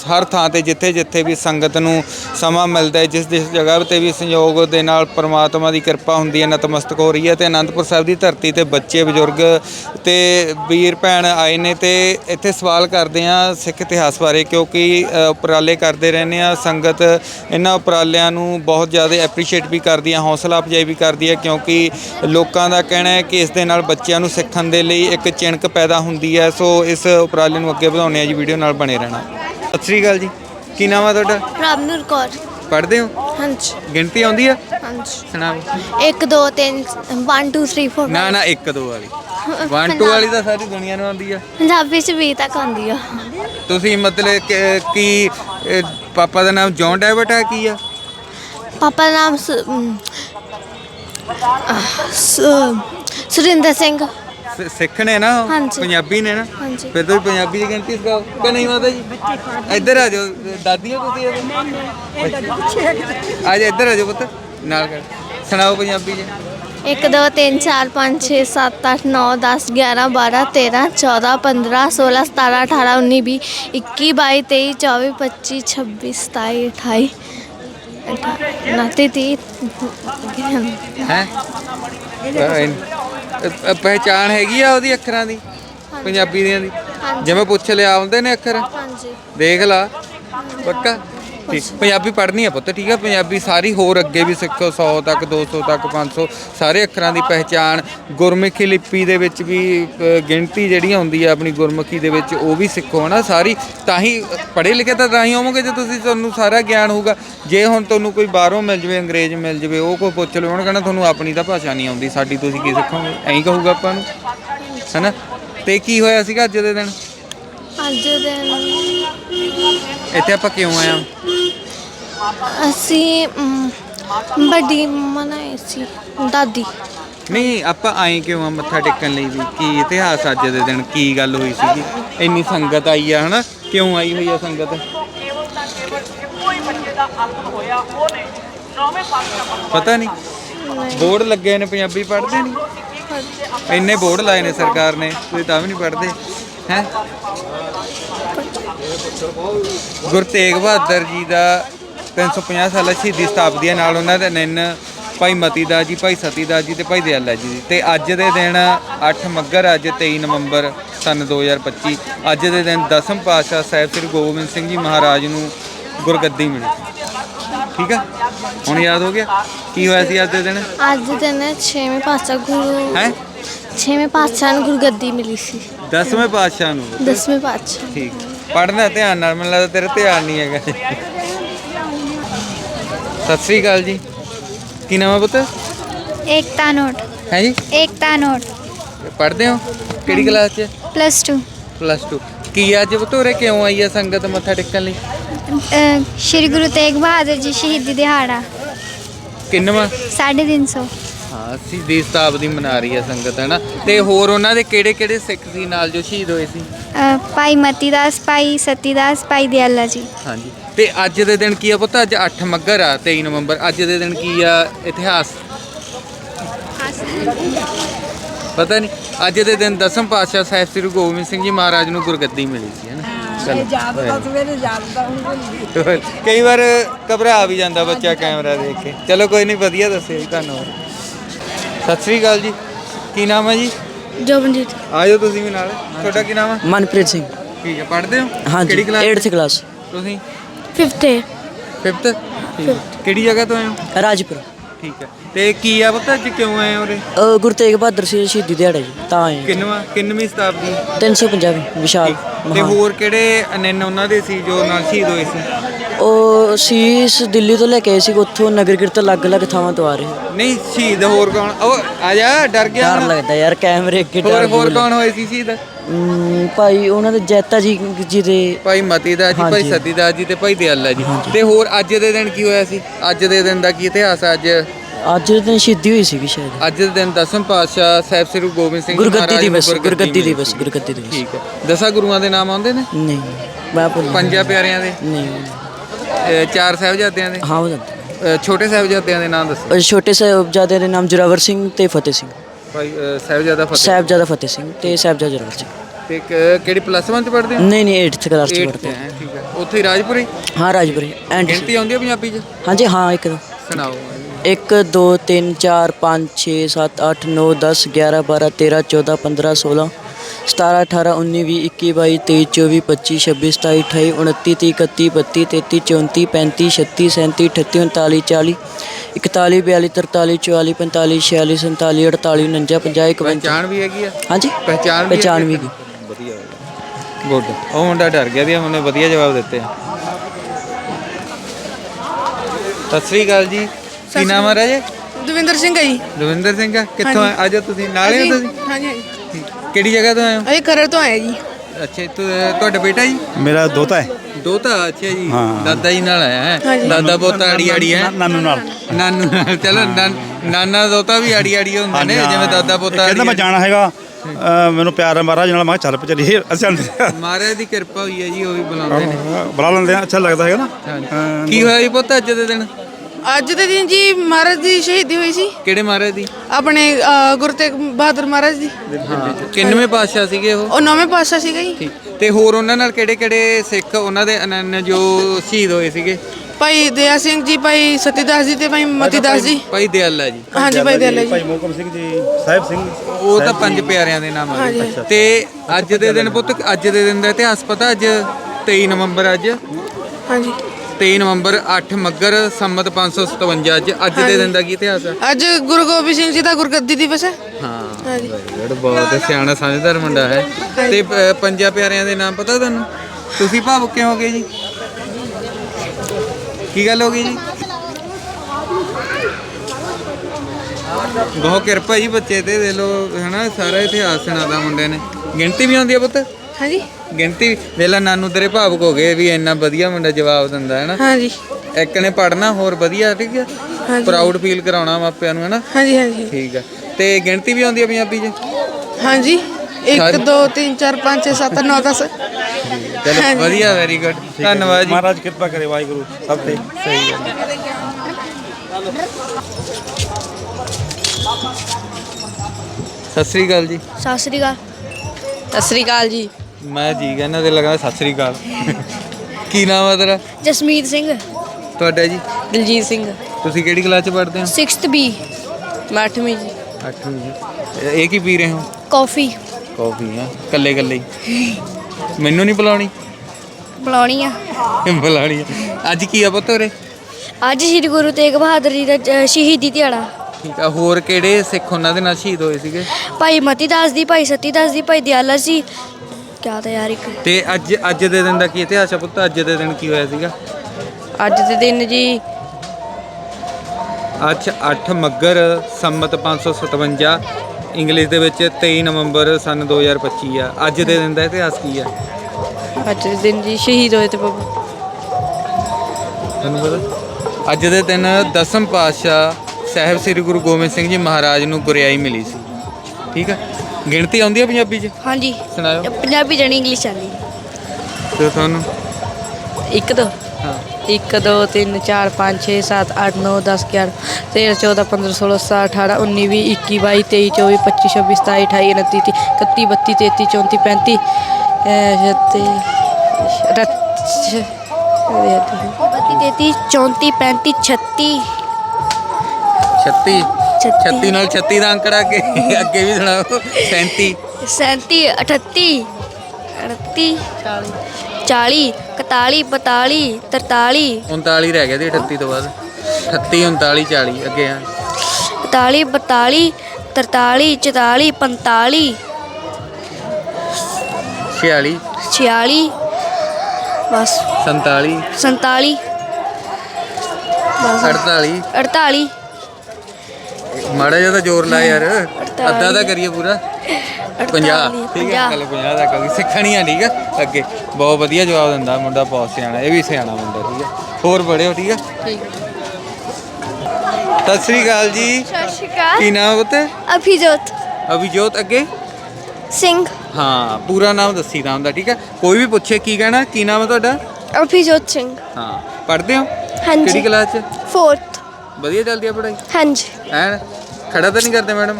ਹਰ ਥਾਂ ਤੇ ਜਿੱਥੇ ਜਿੱਥੇ ਵੀ ਸੰਗਤ ਨੂੰ ਸਮਾਂ ਮਿਲਦਾ ਹੈ, ਜਿਸ ਜਿਸ ਜਗ੍ਹਾ ਤੇ ਵੀ ਸੰਯੋਗ ਦੇ ਨਾਲ ਪ੍ਰਮਾਤਮਾ ਦੀ ਕਿਰਪਾ ਹੁੰਦੀ ਹੈ, ਨਤਮਸਤਕ ਹੋ ਰਹੀ ਹੈ ਤੇ ਅਨੰਦਪੁਰ ਸਾਹਿਬ ਦੀ ਧਰਤੀ ਤੇ ਬੱਚੇ, ਬਜ਼ੁਰਗ ਤੇ ਵੀਰ ਭੈਣ ਆਏ ਨੇ ਤੇ ਇੱਥੇ ਸਵਾਲ ਕਰਦੇ ਆ ਸਿੱਖ ਇਤਿਹਾਸ ਬਾਰੇ ਕਿਉਂਕਿ ਉਪਰਾਲੇ ਕਰਦੇ ਰਹਿੰਦੇ ਆ ਸੰਗਤ ਇਹਨਾਂ ਉਪਰਾਲਿਆਂ ਨੂੰ ਬਹੁਤ ਜ਼ਿਆਦਾ ਐਪਰੀਸ਼ੀਏਟ ਵੀ ਕਰਦੀ ਆ ਹੌਸਲਾ ਅਫਜ਼ਾਈ ਵੀ ਕਰਦੀ ਹੈ ਕਿਉਂਕਿ ਲੋਕਾਂ ਦਾ ਕਹਿਣਾ ਹੈ ਕਿ ਇਸ ਦੇ ਨਾਲ ਬੱਚਿਆਂ ਨੂੰ ਸਿੱਖਣ ਦੇ ਲਈ ਇੱਕ ਚਿਣਕ ਪੈਦਾ ਹੁੰਦੀ ਹੈ, ਸੋ ਇਸ ਉਪਰਾਲੇ ਨੂੰ ਅੱਗੇ ਵਧਾਉਂਦੇ ਆ ਜੀ, ਵੀਡੀਓ ਨਾਲ ਬਣੇ ਰਹਿਣਾ। ਸਤਿ ਸ੍ਰੀ ਅਕਾਲ ਜੀ। ਕੀ ਨਾਮ ਆ ਤੁਹਾਡਾ? ਪ੍ਰਭਨੂਰ ਕੌਰ। ਪੜ੍ਹਦੇ ਹੋ? ਹਾਂਜੀ। ਗਿਣਤੀ ਆਉਂਦੀ ਆ? ਹਾਂਜੀ। ਸੁਣਾਓ। 1 2 3 1 2 3 4 ਨਾ ਨਾ 1 2 ਵਾਲੀ। 1 2 ਵਾਲੀ ਤਾਂ ਸਾਰੀ ਦੁਨੀਆ ਨੂੰ ਆਉਂਦੀ ਆ। ਪੰਜਾਬੀ ਚ ਵੀ ਤੱਕ ਆਉਂਦੀ ਆ। ਤੁਸੀਂ ਮਤਲਬ ਕਿ ਪਾਪਾ ਦਾ ਨਾਮ ਜੌਨ ਡੈਵਿਟ ਆ ਕੀ ਆ? ਪਾਪਾ ਦਾ ਨਾਮ ਸ- ਅਮ, ਆਹ, ਸ- ਸੁਰਿੰਦਰ ਸਿੰਘ। ਸਿ- ਸਿੱਖ ਨੇ ਨਾ ਉਹ? ਹਾਂਜੀ। ਪੰਜਾਬੀ ਨੇ ਨਾ ਹਾਂਜੀ ਫਿਰ ਤੁਸੀਂ ਪੰਜਾਬੀ ਦੀ ਗਿਣਤੀ ਸਿਖਾਓ ਕਿ ਨਹੀਂ ਮਾਤਾ ਜੀ ਇੱਧਰ ਆ ਜਾਓ ਦਾਦੀ ਹੋ ਤੁਸੀਂ ਇਹਦੇ? ਆ ਜਾ ਇੱਧਰ ਆ ਜਾਓ ਪੁੱਤ ਨਾਲ ਕਰ ਸੁਣਾਓ ਪੰਜਾਬੀ ਜੀ 1 2 3 4 5 6 7 8 9 10 11 12 13 14 15 16 17 18 19 20 21 22 23 24 25 26 27 28 29 ਹੈ ਪਹਿਚਾਣ ਹੈਗੀ ਆ ਉਹਦੀ ਅੱਖਰਾਂ ਦੀ? ਪੰਜਾਬੀ ਦੀਆਂ ਦੀ? ਹਾਂਜੀ। ਜਿਵੇਂ ਪੁੱਛ ਲਿਆ ਆਉਂਦੇ ਨੇ ਅੱਖਰ। ਹਾਂਜੀ। ਦੇਖ ਲਾ। ਪੱਕਾ? ਠੀਕ ਪੰਜਾਬੀ ਪੜ੍ਹਨੀ ਆ ਪੁੱਤ ਠੀਕ ਆ? ਪੰਜਾਬੀ ਸਾਰੀ ਹੋਰ ਅੱਗੇ ਵੀ ਸਿੱਖੋ 100 ਤੱਕ 200 ਤੱਕ 500 ਸਾਰੇ ਅੱਖਰਾਂ ਦੀ ਪਹਿਚਾਣ ਗੁਰਮੁਖੀ ਲਿਪੀ ਦੇ ਵਿੱਚ ਵੀ ਅ, ਗਿਣਤੀ ਜਿਹੜੀ ਹੁੰਦੀ ਆ ਆਪਣੀ ਗੁਰਮੁਖੀ ਦੇ ਵਿੱਚ ਉਹ ਵੀ ਸਿੱਖੋ ਹਨਾ? ਸਾਰੀ ਤਾਂ ਹੀ ਪੜ੍ਹੇ ਲਿਖੇ ਤਾਂ ਤਾਂ ਹੀ ਹੋਵੋਗੇ ਜੇ ਤੁਸੀਂ ਤੁਹਾਨੂੰ ਸਾਰਾ ਗਿਆਨ ਹੋਊਗਾ। ਜੇ ਹੁਣ ਤੁਹਾਨੂੰ ਕੋਈ ਬਾਹਰੋਂ ਮਿਲ ਜਵੇ ਅੰਗਰੇਜ਼ ਮਿਲ ਜਵੇ ਉਹ ਕੋਈ ਪੁੱਛ ਲਓ ਉਹਨੇ ਕਹਿਣਾ ਤੁਹਾਨੂੰ ਆਪਣੀ ਤਾਂ ਭਾਸ਼ਾ ਨਹੀਂ ਆਉਂਦੀ ਸਾਡੀ ਤੁਸੀਂ ਕੀ ਸਿੱਖੋਗੇ? ਐਂ ਕਹੂਗਾ ਆਪਾਂ ਨੂੰ ਹਨਾ? ਤੇ ਕੀ ਹੋਇਆ ਸੀਗਾ ਅੱਜ ਦੇ ਦਿਨ? ਅੱਜ ਦਿਨ। ਇੱਥੇ ਆਪਾਂ ਕਿਉਂ ਆਏ ਆ? ਅਸੀਂ ਅਮ, ਵੱਡੀ ਮਨਾਈ ਸੀ ਦਾਦੀ। ਨਹੀਂ ਆਪਾਂ ਆਏ ਕਿਉਂ ਆ ਮੱਥਾ ਟੇਕਣ ਲਈ ਵੀ? ਕੀ ਇਤਿਹਾਸ ਅੱਜ ਦੇ ਦਿਨ ਕੀ ਗੱਲ ਹੋਈ ਸੀਗੀ? ਇੰਨੀ ਸੰਗਤ ਆਈ ਆ ਹਨਾ? ਕਿਉਂ ਆਈ ਹੋਈ ਆ ਸੰਗਤ? ਪਤਾ ਨਹੀਂ। ਬੋਰਡ ਲੱਗੇ ਨੇ ਪੰਜਾਬੀ ਪੜ੍ਹਦੇ ਨਹੀਂ। ਇੰਨੇ ਬੋਰਡ ਲਾਏ ਨੇ ਸਰਕਾਰ ਨੇ ਤੁਸੀਂ ਤਾਂ ਵੀ ਨਹੀਂ ਪੜ੍ਹਦੇ। ਹੈ? ਗੁਰੂ ਤੇਗ ਬਹਾਦਰ ਜੀ ਦਾ 350 ਸਾਲਾ ਸ਼ਹੀਦੀ ਸਤਾਬਦੀ ਨਾਲ ਉਹਨਾਂ ਦੇ ਨਿੰਨ ਭਾਈ ਮਤੀ ਦਾਸ ਜੀ ਭਾਈ ਸਤੀ ਦਾਸ ਜੀ ਤੇ ਭਾਈ ਦਿਆਲਾ ਜੀ। ਦੀ ਤੇ ਅੱਜ ਦੇ ਦਿਨ 8 ਮੱਘਰ ਅੱਜ 23 ਨਵੰਬਰ ਸਨ 2025 ਅੱਜ ਦੇ ਦਿਨ ਦਸਮ ਪਾਤਸ਼ਾਹ ਸਾਹਿਬ ਸ੍ਰੀ ਗੋਬਿੰਦ ਸਿੰਘ ਜੀ ਮਹਾਰਾਜ ਨੂੰ ਗੁਰਗੱਦੀ ਮਿਲੀ। ਠੀਕ ਆ? ਹੁਣ ਯਾਦ ਹੋ ਗਿਆ? ਕੀ ਹੋਇਆ ਸੀ ਅੱਜ ਦੇ ਦਿਨ? ਅੱਜ ਦਿਨ 6ਵੇਂ ਪਾਤਸ਼ਾਹ ਗੁਰੂ ਹੈ? ਛੇਵੇਂ ਪਾਤਸ਼ਾਹ ਨੂੰ ਗੁਰਗੱਦੀ ਮਿਲੀ ਸੀ। 10ਵੇਂ ਪਾਤਸ਼ਾਹ ਨੂੰ? 10ਵੇਂ ਪਾਤਸ਼ਾਹ। ਠੀਕ। ਪੜਨਾ ਧਿਆਨ ਨਾਲ ਮੈਨੂੰ ਲੱਗਦਾ ਤੇਰਾ ਧਿਆਨ ਨਹੀਂ ਹੈਗਾ। ਸਤਿ ਸ੍ਰੀ ਅਕਾਲ ਜੀ। ਕੀ ਨਾਮ ਹੈ ਪੁੱਤ? ਏਕਤਾ ਨੋਟ। ਹੈ ਜੀ? ਏਕਤਾ ਨੋਟ। ਪੜਦੇ ਹੋ? ਕਿਹੜੀ ਕਲਾਸ 'ਚ? ਪਲੱਸ 2 ਪਲੱਸ 2 ਕੀ ਅੱਜ ਬਤੋਰੇ ਕਿਉਂ ਆਈ ਆ ਸੰਗਤ ਮੱਥਾ ਟੇਕਣ ਲਈ? ਸ਼੍ਰੀ ਗੁਰੂ ਤੇਗ ਬਹਾਦਰ ਜੀ ਸ਼ਹੀਦੀ ਦਿਹਾੜਾ। ਕਿੰਨਵਾ? 350 80 ਦੀ ਸ਼ਤਾਬਦੀ ਮਨਾ ਰਹੀ ਹੈ ਸੰਗਤ ਹੈ ਨਾ ਤੇ ਹੋਰ ਉਹਨਾਂ ਦੇ ਕਿਹੜੇ ਕਿਹੜੇ ਸਿੱਖ ਸੀ ਨਾਲ ਜੋ ਸ਼ਹੀਦ ਹੋਏ ਸੀ? ਅ, ਭਾਈ ਮਤੀਦਾਸ ਭਾਈ ਸਤੀਦਾਸ ਭਾਈ ਦਿਆਲਾ ਜੀ। ਹਾਂਜੀ। ਤੇ ਅੱਜ ਦੇ ਦਿਨ ਕੀ ਆ ਪੁੱਤ? ਅੱਜ 8 ਮੱਘਰ ਆ 23 ਨਵੰਬਰ। ਅੱਜ ਦੇ ਦਿਨ ਕੀ ਆ ਇਤਿਹਾਸ? ਪਤਾ ਨਹੀਂ। ਅੱਜ ਦੇ ਦਿਨ ਦਸਮ ਪਾਤਸ਼ਾਹ ਸਾਹਿਬ ਸ੍ਰੀ ਗੁਰੂ ਗੋਬਿੰਦ ਸਿੰਘ ਜੀ ਮਹਾਰਾਜ ਨੂੰ ਗੁਰਗੱਦੀ ਮਿਲੀ ਸੀ ਕਈ ਵਾਰ ਘਬਰਾ ਵੀ ਜਾਂਦਾ ਬੱਚਾ ਕੈਮਰਾ ਦੇਖ ਕੇ। ਚਲੋ ਕੋਈ ਨਹੀਂ ਵਧੀਆ ਦੱਸਿਆ ਜੀ ਧੰਨਵਾਦ। ਸਤਿ ਸ੍ਰੀ ਅਕਾਲ ਜੀ। ਕੀ ਨਾਮ ਹੈ ਜੀ? ਜੋਬਨਜੀਤ। ਆਜੋ ਤੁਸੀਂ ਵੀ ਨਾਲ। ਤੁਹਾਡਾ ਕੀ ਨਾਮ ਹੈ? ਮਨਪ੍ਰੀਤ ਸਿੰਘ। ਠੀਕ ਹੈ ਪੜ੍ਹਦੇ ਹੋ? ਹਾਂਜੀ ਕਿਹੜੀ ਕਲਾਸ? 8th ਕਲਾਸ ਤੁਸੀਂ? 5th 5th ਕਿਹੜੀ ਜਗ੍ਹਾ ਤੋਂ ਆਏ ਹੋ? ਰਾਜਪੁਰ। ਠੀਕ ਹੈ। ਤੇ ਕੀ ਆ ਪਤਾ ਅੱਜ ਕਿਉਂ ਆਏ ਹੋ ਉਰੇ? ਅ, ਗੁਰੂ ਤੇਗ ਬਹਾਦਰ ਸਿੰਘ ਸ਼ਹੀਦੀ ਦਿਹਾੜਾ ਜੀ ਤਾਂ ਆਏ ਹਾਂ। ਕਿੰਨਵਾਂ ਕਿੰਨਵੀਂ ਸ਼ਤਾਬਦੀ? 350 ਵਿਸ਼ਾਲ ਤੇ ਮਹਾਨ। ਹੋਰ ਕਿਹੜੇ ਅਨੰਨ ਉਹਨਾਂ ਦੇ ਸੀ ਜੋ ਨਾਲ ਸ਼ਹੀਦ ਹੋਏ ਸੀ? ਉਹ ਸੀਸ ਦਿੱਲੀ ਤੋਂ ਲੈ ਕੇ ਆਏ ਸੀ ਉੱਥੋਂ ਨਗਰ ਕੀਰਤਨ ਅਲੱਗ-ਅਲੱਗ ਥਾਵਾਂ ਤੋਂ ਆ ਰਹੇ ਨਹੀਂ ਸ਼ਹੀਦ ਹੋਰ ਕੌਣ? ਉਹ ਆ ਜਾ ਡਰ ਗਿਆ ਡਰ ਹੁਣ। ਲੱਗਦਾ ਯਾਰ ਕੈਮਰੇ ਅੱਗੇ ਹੋਰ ਡਰ ਹੋਰ ਕੌਣ ਹੋਏ ਸੀ ਸ਼ਹੀਦ? ਭਾਈ ਉਹਨਾਂ ਦੇ ਜੈਤਾ ਜੀ ਜੀ ਦੇ ਭਾਈ ਮਤੀ ਦਾ ਜੀ ਭਾਈ ਹਾਂਜੀ। ਸਤੀ ਦਾ ਜੀ ਤੇ ਭਾਈ ਦਿਆਲਾ ਜੀ। ਤੇ ਹੋਰ ਅੱਜ ਦੇ ਦਿਨ ਕੀ ਹੋਇਆ ਸੀ? ਅੱਜ ਦੇ ਦਿਨ ਦਾ ਕੀ ਇਤਿਹਾਸ ਆ? ਅੱਜ ਅੱਜ ਦੇ ਦਿਨ ਸ਼ਹੀਦੀ ਹੋਈ ਸੀਗੀ ਸ਼ਾਇਦ। ਅੱਜ ਦੇ ਦਿਨ ਦਸਮ ਪਾਤਸ਼ਾਹ ਸਾਹਿਬ ਸ੍ਰੀ ਗੋਬਿੰਦ ਸਿੰਘ ਜੀ ਗੁਰਗੱਦੀ ਮਹਾਰਾਜ ਨੂੰ ਦਿਵਸ ਗੁਰਗੱਦੀ ਮਿਲੀ ਦਿਵਸ ਸੀ। ਗੁਰਗੱਦੀ ਦਿਵਸ। ਠੀਕ ਹੈ। ਦਸਾਂ ਗੁਰੂਆਂ ਦੇ ਨਾਮ ਆਉਂਦੇ ਨੇ? ਨਹੀਂ ਮੈਂ ਭੁੱਲ ਗਿਆ। ਪੰਜਾਂ ਪਿਆਰਿਆਂ ਦੇ? ਨਹੀਂ। ਅਹ ਚਾਰ ਸਾਹਿਬਜ਼ਾਦਿਆਂ ਦੇ? ਹਾਂ ਉਹ ਜਾਂਦਾ ਅਹ ਛੋਟੇ ਸਾਹਿਬਜ਼ਾਦਿਆਂ ਦੇ ਨਾਮ ਦੱਸੋ। ਅ, ਛੋਟੇ ਸਾਹਿਬਜ਼ਾਦੇ ਦੇ ਨਾਮ ਜੁਰਾਵਰ ਸਿੰਘ ਤੇ ਫਤਿਹ ਸਿੰਘ। ਭਾਈ ਸਾਹਿਬਜ਼ਾਦਾ ਫਤਿਹ ਸਾਹਿਬਜ਼ਾਦਾ ਫਤਿਹ ਸਿੰਘ ਤੇ ਸਾਹਿਬਜ਼ਾਦਾ ਜੁਰਾਵਰ ਸਿੰਘ। ਤੇ ਕ- ਕਿਹੜੀ ਪਲੱਸ 1 ਚ ਪੜ੍ਹਦੇ ਹੋ? ਨਹੀਂ ਨਹੀਂ 8th ਕਲਾਸ ਚ 8th ਪੜ੍ਹਦੇ ਹੈ। ਠੀਕ ਹੈ। ਉੱਥੇ ਹੀ ਰਾਜਪੁਰੇ ਹਾਂ? ਰਾਜਪੁਰੇ ਐਂਡ ਗਿਣਤੀ ਆਉਂਦੀ ਹੈ ਪੰਜਾਬੀ ਚ? ਹਾਂਜੀ ਹਾਂ ਇੱਕ ਦੋ। ਸੁਣਾਓ। 1 2 3 4 5 6 7 8 9 10 11 12 13 14 15 16 17 18 19 20 21 22 23 24 25 26 27 28 29 30 31 32 33 34 35 36 37 38 40 41 42 43 44 45 46 47 48 49 50 51 ਪਹਿਚਾਣ ਵੀ ਹੈਗੀ ਆ? ਹਾਂਜੀ ਪਹਿਚਾਣ ਵੀ ਪਹਿਚਾਣ ਹੈਗੀ। ਵੀ ਆ? ਵਧੀਆ ਗੁੱਡ ਉਹ ਮੁੰਡਾ ਡਰ ਗਿਆ ਦੀ ਉਹਨੇ ਵਧੀਆ ਜਵਾਬ ਦਿੱਤੇ। ਸਤਿ ਸ੍ਰੀ ਅਕਾਲ ਜੀ। ਕੀ ਨਾਮ ਹੈ ਰਾਜੇ? ਦਵਿੰਦਰ ਸਿੰਘ ਹੈ ਜੀ। ਦਵਿੰਦਰ ਸਿੰਘ ਆ। ਕਿੱਥੋਂ ਆ? ਆਜੋ ਤੁਸੀਂ ਨਾਲੇ ਹੋ ਤੁਸੀਂ? ਹਾਂਜੀ ਹਾਂਜੀ। ਕਿਹੜੀ ਜਗ੍ਹਾ ਤੋਂ ਆਏ ਹੋ? ਅਸੀਂ ਖਰੜ ਤੋਂ ਆਏ ਜੀ। ਅੱਛਾ ਤੁ- ਤੁਹਾਡਾ ਬੇਟਾ ਜੀ? ਮੇਰਾ ਦੋਤਾ ਹੈ। ਦੋਤਾ ਅੱਛਾ ਜੀ। ਹਾਂ। ਦਾਦਾ ਜੀ ਨਾਲ ਆਇਆ ਹੈ। ਹਾਂਜੀ। ਦਾਦਾ ਪੋਤਾ ਆੜੀ ਆੜੀ ਹੈ। ਨਾ- ਨਾਨੂ ਨਾਲ। ਨਾਨੂ ਨਾਲ। ਚਲੋ ਨਾਨ- ਨਾਨਾ ਦੋਤਾ ਵੀ ਆੜੀ ਆੜੀ ਹੁੰਦੇ ਨੇ ਜਿਵੇਂ। ਦਾਦਾ ਇਹ ਪੋਤਾ ਕਹਿੰਦਾ ਮੈਂ ਜਾਣਾ ਹੈਗਾ। ਅਹ ਮੈਨੂੰ ਪਿਆਰ ਹੈ ਮਹਾਰਾਜ ਨਾਲ। ਮੈਂ ਕਿਹਾ ਚੱਲ ਪੇ ਚੱਲੀਏ ਅਸੀਂ ਜਾਂਦੇ ਮਹਾਰਾਜ ਦੀ ਕਿਰਪਾ ਹੋਈ ਹੈ ਜੀ ਉਹ ਵੀ ਬੁਲਾਉਂਦੇ ਨੇ। ਹਾਂ। ਬੁਲਾ ਲੈਂਦੇ ਆ ਅੱਛਾ ਲੱਗਦਾ ਹੈਗਾ ਨਾ। ਹਾਂਜੀ। ਕੀ ਹੋਇਆ ਜੀ ਪੁੱਤ ਅੱਜ ਦੇ ਦਿਨ? ਅੱਜ ਦੇ ਦਿਨ ਜੀ ਮਹਾਰਾਜ ਦੀ ਸ਼ਹੀਦੀ ਹੋਈ ਸੀ। ਕਿਹੜੇ ਮਹਾਰਾਜ ਦੀ? ਆਪਣੇ ਅ, ਗੁਰੂ ਤੇਗ ਬਹਾਦਰ ਮਹਾਰਾਜ ਦੀ। ਹਾਂ ਕਿੰਨਵੇਂ ਪਾਤਸ਼ਾਹ ਸੀਗੇ ਉਹ? ਉਹ ਨੌਵੇਂ ਪਾਤਸ਼ਾਹ ਸੀਗਾ ਜੀ। ਠੀਕ। ਤੇ ਹੋਰ ਉਹਨਾਂ ਨਾਲ ਕਿਹੜੇ ਕਿਹੜੇ ਸਿੱਖ ਉਹਨਾਂ ਦੇ ਅਨੰਨ ਜੋ ਸ਼ਹੀਦ ਹੋਏ ਸੀਗੇ? ਭਾਈ ਦਇਆ ਸਿੰਘ ਜੀ ਭਾਈ ਸਤੀਦਾਸ ਜੀ ਤੇ ਭਾਈ ਮਤੀਦਾਸ ਜੀ। ਭਾਈ ਦਿਆਲਾ ਜੀ। ਹਾਂਜੀ ਭਾਈ ਭਾਈ ਜੀ। ਮੋਹਕਮ ਸਿੰਘ ਜੀ ਸਾਹਿਬ ਸਿੰਘ। ਉਹ ਤਾਂ ਪੰਜ ਪਿਆਰਿਆਂ ਦੇ ਨਾਮ ਆ ਗਏ। ਤੇ ਅੱਜ ਦੇ ਦਿਨ ਪੁੱਤ ਅੱਜ ਦੇ ਦਿਨ ਦਾ ਇਤਿਹਾਸ ਪਤਾ? ਅੱਜ 23 ਨਵੰਬਰ ਅੱਜ। ਹਾਂਜੀ। 23 ਨਵੰਬਰ 8 ਮੱਗਰ ਸੰਮਤ 557 ਅੱਜ ਅੱਜ ਦੇ ਦਿਨ ਦਾ ਕੀ ਇਤਿਹਾਸ ਹੈ? ਅੱਜ ਗੁਰੂ ਗੋਬਿੰਦ ਸਿੰਘ ਜੀ ਦਾ ਗੁਰਗੱਦੀ ਦਿਵਸ ਹੈ। ਹਾਂ ਹਾਂਜੀ। ਜਿਹੜਾ ਬਹੁਤ ਸਿਆਣਾ ਸਮਝਦਾਰ ਮੁੰਡਾ ਹੈ। ਤੇ ਪੰਜਾਂ ਪਿਆਰਿਆਂ ਦੇ ਨਾਮ ਪਤਾ ਤੁਹਾਨੂੰ? ਤੁਸੀਂ ਭਾਵੁਕ ਕਿਉਂ ਹੋ ਗਏ ਜੀ? ਕੀ ਗੱਲ ਹੋ ਗਈ ਜੀ? ਬਹੁਤ ਕਿਰਪਾ ਜੀ ਬੱਚੇ ਤੇ ਦੇ ਲੋ ਹਨਾ ਸਾਰਾ ਇਤਿਹਾਸ ਸੁਣਾਦਾ ਮੁੰਡੇ ਨੇ। ਗਿਣਤੀ ਵੀ ਆਉਂਦੀ ਆ ਪੁੱਤ? ਹਾਂਜੀ। ਗਿਣਤੀ ਵੇਲਾ ਨਾਨੂ ਤੇਰੇ ਭਾਵੁਕ ਹੋ ਗਏ ਵੀ ਇੰਨਾ ਵਧੀਆ ਮੁੰਡਾ ਜਵਾਬ ਦਿੰਦਾ ਹੈ ਨਾ? ਹਾਂਜੀ। ਇੱਕ ਨੇ ਪੜਨਾ ਹੋਰ ਵਧੀਆ ਠੀਕ ਹੈ? ਹਾਂਜੀ। ਪ੍ਰਾਊਡ ਫੀਲ ਕਰਾਉਣਾ ਮਾਪਿਆਂ ਨੂੰ ਹੈ ਨਾ? ਹਾਂਜੀ ਹਾਂਜੀ। ਠੀਕ ਹੈ ਤੇ ਗਿਣਤੀ ਵੀ ਆਉਂਦੀ ਆ ਪੰਜਾਬੀ 'ਚ? ਹਾਂਜੀ। 1 ਹਾਂਜੀ। 2 3 4 5 6 7 9 10 ਚਲੋ ਹਾਂਜੀ। ਵਧੀਆ ਵੈਰੀ ਗੁੱਡ ਧੰਨਵਾਦ ਜੀ। ਮਹਾਰਾਜ ਕਿਰਪਾ ਕਰੇ ਵਾਹਿਗੁਰੂ ਸਭ ਤੇ ਸਹੀ ਗੱਲ ਸਤਿ ਸ੍ਰੀ ਅਕਾਲ ਜੀ। ਸਤਿ ਸ੍ਰੀ ਅਕਾਲ। ਸਤਿ ਸ੍ਰੀ ਅਕਾਲ ਜੀ। ਮੈਂ ਜੀ ਕਹਿੰਦਾ ਤੇ ਲਗਾ ਸਤਿ ਸ੍ਰੀ ਅਕਾਲ। ਕੀ ਨਾਮ ਹੈ ਤੇਰਾ? ਜਸਮੀਤ ਸਿੰਘ। ਤੁਹਾਡਾ ਜੀ? ਦਿਲਜੀਤ ਸਿੰਘ। ਤੁਸੀਂ ਕਿਹੜੀ ਕਲਾਸ ਚ ਪੜ੍ਹਦੇ ਹੋ? 6th B ਮੈਂ 8ਵੀਂ ਜੀ। 8ਵੀਂ ਜੀ। ਇਹ ਕੀ ਪੀ ਰਹੇ ਹੋ? ਕਾਫੀ। ਕਾਫੀ ਆ। ਕੱਲੇ ਕੱਲੇ ਮੈਨੂੰ ਨਹੀਂ ਬੁਲਾਉਣੀ? ਬੁਲਾਉਣੀ ਆ। ਬੁਲਾਉਣੀ ਆ। ਅੱਜ ਕੀ ਆ ਪੁੱਤ ਉਰੇ? ਅੱਜ ਸ੍ਰੀ ਗੁਰੂ ਤੇਗ ਬਹਾਦਰ ਜੀ ਦਾ ਜ- ਸ਼ਹੀਦੀ ਦਿਹਾੜਾ। ਠੀਕ ਆ ਹੋਰ ਕਿਹੜੇ ਸਿੱਖ ਉਹਨਾਂ ਦੇ ਨਾਲ ਸ਼ਹੀਦ ਹੋਏ ਸੀਗੇ? ਭਾਈ ਮਤੀਦਾਸ ਦੀ ਭਾਈ ਸਤੀਦਾਸ ਦੀ ਭਾਈ ਦਿਆਲਾ ਸੀ ਕਿਆ ਤਾਂ ਯਾਰ ਇੱਕ। ਤੇ ਅੱਜ ਅੱਜ ਦੇ ਦਿਨ ਦਾ ਕੀ ਇਤਿਹਾਸ ਆ ਪੁੱਤ? ਅੱਜ ਦੇ ਦਿਨ ਕੀ ਹੋਇਆ ਸੀਗਾ? ਅੱਜ ਦੇ ਦਿਨ ਜੀ ਅੱਜ 8 ਮੱਗਰ ਸੰਮਤ 557 ਇੰਗਲਿਸ਼ ਦੇ ਵਿੱਚ 23 ਨਵੰਬਰ ਸਨ 2025 ਆ। ਅੱਜ ਦੇ ਦਿਨ ਦਾ ਇਤਿਹਾਸ ਕੀ ਆ? ਅੱਜ ਦੇ ਦਿਨ ਜੀ ਸ਼ਹੀਦ ਹੋਏ ਤੇ ਬਾਬਾ। ਤੁਹਾਨੂੰ ਪਤਾ? ਅੱਜ ਦੇ ਦਿਨ ਦਸਮ ਪਾਤਸ਼ਾਹ ਸਾਹਿਬ ਸ੍ਰੀ ਗੁਰੂ ਗੋਬਿੰਦ ਸਿੰਘ ਜੀ ਮਹਾਰਾਜ ਨੂੰ ਗੁਰਿਆਈ ਮਿਲੀ ਸੀ। ਠੀਕ ਆ? ਗਿਣਤੀ ਆਉਂਦੀ ਆ ਪੰਜਾਬੀ 'ਚ ਹਾਂਜੀ ਸੁਣਾਓ ਪੰਜਾਬੀ ਜਣੀ ਇੰਗਲਿਸ਼ ਆਲੀ ਤੇ ਤੁਹਾਨੂੰ ਇੱਕ ਦੋ ਹਾਂ 1 2 3 4 5 6 7 8 9 10 11 13 14 15 16 17 18 19 20 21 22 23 24 25 26 27 28 29 30 31 32 33 34 35 32 34 35 36 36 ਛੱਤੀ। 36 ਨਾਲ 36 ਦਾ ਅੰਕੜਾ ਅੱਗੇ ਅੱਗੇ ਵੀ ਸੁਣਾਓ 37 37 38 38 40 41 42 43 39 ਰਹਿ ਗਿਆ ਸੀ 38 ਤੋਂ ਬਾਅਦ। 38 39 40 ਅੱਗੇ ਆ। 41 42 43 44 45 46 46 ਬਸ। 47 47 ਬਸ। 48 48 ਮਾੜਾ ਜਿਹਾ ਤਾਂ ਜ਼ੋਰ ਲਾ ਯਾਰ। ਅੱਧਾ ਤਾਂ ਕਰੀਏ ਪੂਰਾ। 50 ਠੀਕ ਹੈ 50 ਚਲੋ 50 ਦਾ ਕਰੀ। ਸਿੱਖਣੀ ਆ ਠੀਕ ਆ ਅੱਗੇ। ਬਹੁਤ ਵਧੀਆ ਜਵਾਬ ਦਿੰਦਾ ਮੁੰਡਾ ਬਹੁਤ ਸਿਆਣਾ। ਇਹ ਵੀ ਸਿਆਣਾ ਮੁੰਡਾ ਠੀਕ ਆ ਹੋਰ ਪੜਿਓ ਠੀਕ ਆ ਸਤਿ ਸ੍ਰੀ ਅਕਾਲ ਜੀ। ਸਤਿ ਸ਼੍ਰੀ ਅਕਾਲ। ਕੀ ਨਾਮ ਪੁੱਤ? ਅਭਿਜੋਤ। ਅਭਿਜੋਤ ਅੱਗੇ? ਸਿੰਘ। ਹਾਂ ਪੂਰਾ ਨਾਮ ਦੱਸੀਦਾ ਹੁੰਦਾ ਠੀਕ ਆ ਕੋਈ ਵੀ ਪੁੱਛੇ ਕੀ ਕਹਿਣਾ ਕੀ ਨਾਮ ਹੈ ਤੁਹਾਡਾ? ਅਭਿਜੋਤ ਸਿੰਘ। ਹਾਂ ਪੜ੍ਹਦੇ ਹੋ? ਹਾਂਜੀ। ਕਿਹੜੀ ਕਲਾਸ ਚ? 4th ਵਧੀਆ ਚੱਲਦੀ ਆ ਪੜ੍ਹਾਈ? ਹਾਂਜੀ। ਐਨ ਖੜਾ ਤਾਂ ਨਹੀਂ ਕਰਦੇ ਮੈਡਮ?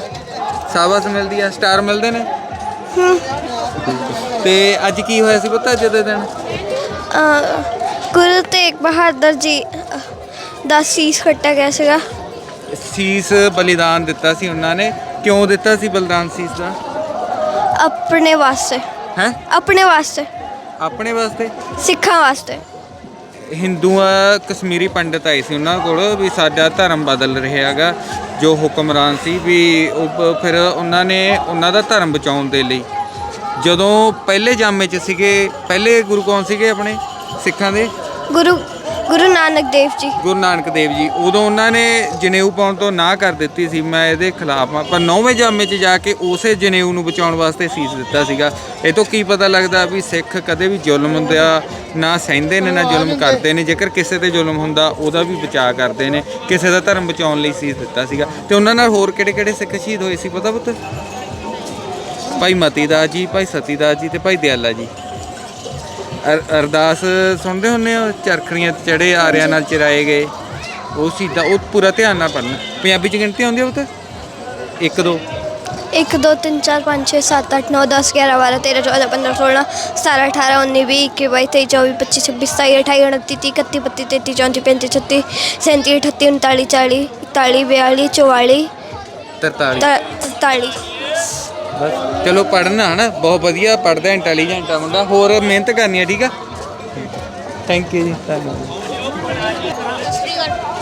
ਸਾਬਾਸ ਮਿਲਦੀ ਆ ਸਟਾਰ ਮਿਲਦੇ ਨੇ? ਤੇ ਅੱਜ ਕੀ ਹੋਇਆ ਸੀ ਪਤਾ ਅੱਜ ਦੇ ਦਿਨ? ਗੁਰੂ ਤੇਗ ਬਹਾਦਰ ਜੀ ਦਾ ਸੀਸ ਕੱਟਿਆ ਗਿਆ ਸੀਗਾ। ਸੀਸ ਬਲੀਦਾਨ ਦਿੱਤਾ ਸੀ ਉਹਨਾਂ ਨੇ। ਕਿਉਂ ਦਿੱਤਾ ਸੀ ਬਲੀਦਾਨ ਸੀਸ ਦਾ? ਆਪਣੇ ਵਾਸਤੇ। ਹੈ? ਆਪਣੇ ਵਾਸਤੇ। ਆਪਣੇ ਵਾਸਤੇ? ਸਿੱਖਾਂ ਵਾਸਤੇ। ਹਿੰਦੂਆਂ, ਕਸ਼ਮੀਰੀ ਪੰਡਤ ਆਏ ਸੀ ਉਹਨਾਂ ਕੋਲ ਵੀ ਸਾਡਾ ਧਰਮ ਬਦਲ ਰਿਹਾ ਹੈਗਾ, ਜੋ ਹੁਕਮਰਾਨ ਸੀ ਵੀ ਉਹ ਫਿਰ ਉਹਨਾਂ ਨੇ ਉਹਨਾਂ ਦਾ ਧਰਮ ਬਚਾਉਣ ਦੇ ਲਈ। ਜਦੋਂ ਪਹਿਲੇ ਜਾਮੇ 'ਚ ਸੀਗੇ, ਪਹਿਲੇ ਗੁਰੂ ਕੌਣ ਸੀਗੇ ਆਪਣੇ ਸਿੱਖਾਂ ਦੇ? ਗੁਰੂ ਗੁਰੂ ਨਾਨਕ ਦੇਵ ਜੀ। ਗੁਰੂ ਨਾਨਕ ਦੇਵ ਜੀ ਉਦੋਂ ਉਹਨਾਂ ਨੇ ਜਨੇਊ ਪਾਉਣ ਤੋਂ ਨਾ ਕਰ ਦਿੱਤੀ ਸੀ ਮੈਂ ਇਹਦੇ ਖਿਲਾਫ ਆ ਪਰ ਨੌਵੇਂ ਜਾਮੇ 'ਚ ਜਾ ਕੇ ਉਸੇ ਜਨੇਊ ਨੂੰ ਬਚਾਉਣ ਵਾਸਤੇ ਸੀਸ ਦਿੱਤਾ ਸੀਗਾ। ਇਹ ਤੋਂ ਕੀ ਪਤਾ ਲੱਗਦਾ ਵੀ ਸਿੱਖ ਕਦੇ ਵੀ ਜ਼ੁਲਮ ਦਾ ਨਾ ਸਹਿੰਦੇ ਨੇ ਨਾ ਜ਼ੁਲਮ ਕਰਦੇ ਨੇ। ਜੇਕਰ ਕਿਸੇ ਤੇ ਜ਼ੁਲਮ ਹੁੰਦਾ ਉਹਦਾ ਵੀ ਬਚਾਅ ਕਰਦੇ ਨੇ। ਕਿਸੇ ਦਾ ਧਰਮ ਬਚਾਉਣ ਲਈ ਸੀਸ ਦਿੱਤਾ ਸੀਗਾ। ਤੇ ਉਹਨਾਂ ਨਾਲ ਹੋਰ ਕਿਹੜੇ ਕਿਹੜੇ ਸਿੱਖ ਸ਼ਹੀਦ ਹੋਏ ਸੀ ਪਤਾ ਪੁੱਤ? ਭਾਈ ਮਤੀਦਾਸ ਜੀ ਭਾਈ ਸਤੀਦਾਸ ਜੀ ਤੇ ਭਾਈ ਦਿਆਲਾ ਜੀ। ਅਰ- ਅਰਦਾਸ ਸੁਣਦੇ ਹੁੰਨੇ ਹੋ? ਚਰਖੜੀਆਂ ਤੇ ਚੜੇ ਆਰਿਆਂ ਨਾਲ ਚਰਾਏ ਗਏ। ਉਹ ਸਿੱਧਾ ਉਹ ਪੂਰਾ ਧਿਆਨ ਨਾਲ ਪੜਨਾ ਪੰਜਾਬੀ ਚ ਗਿਣਤੀ ਆਉਂਦੀ ਆ ਪੁੱਤ? 1 2 1 2 3 4 5 6 7 8 9 10 11 12 13 14 15 16 17 18 19 20 21 22 23 24 25 26 27 28 29 30 31 32 33 34 35 36 37 38 42 44 43 43 ਬਸ। ਚਲੋ ਪੜਨਾ ਹਨਾ ਬਹੁਤ ਵਧੀਆ ਪੜਦਾ ਇੰਟੈਲੀਜੈਂਟ ਆ ਮੁੰਡਾ ਹੋਰ ਮਿਹਨਤ ਕਰਨੀ ਆ ਠੀਕ ਆ? ਥੈਂਕ ਯੂ ਜੀ ਧੰਨਵਾਦ।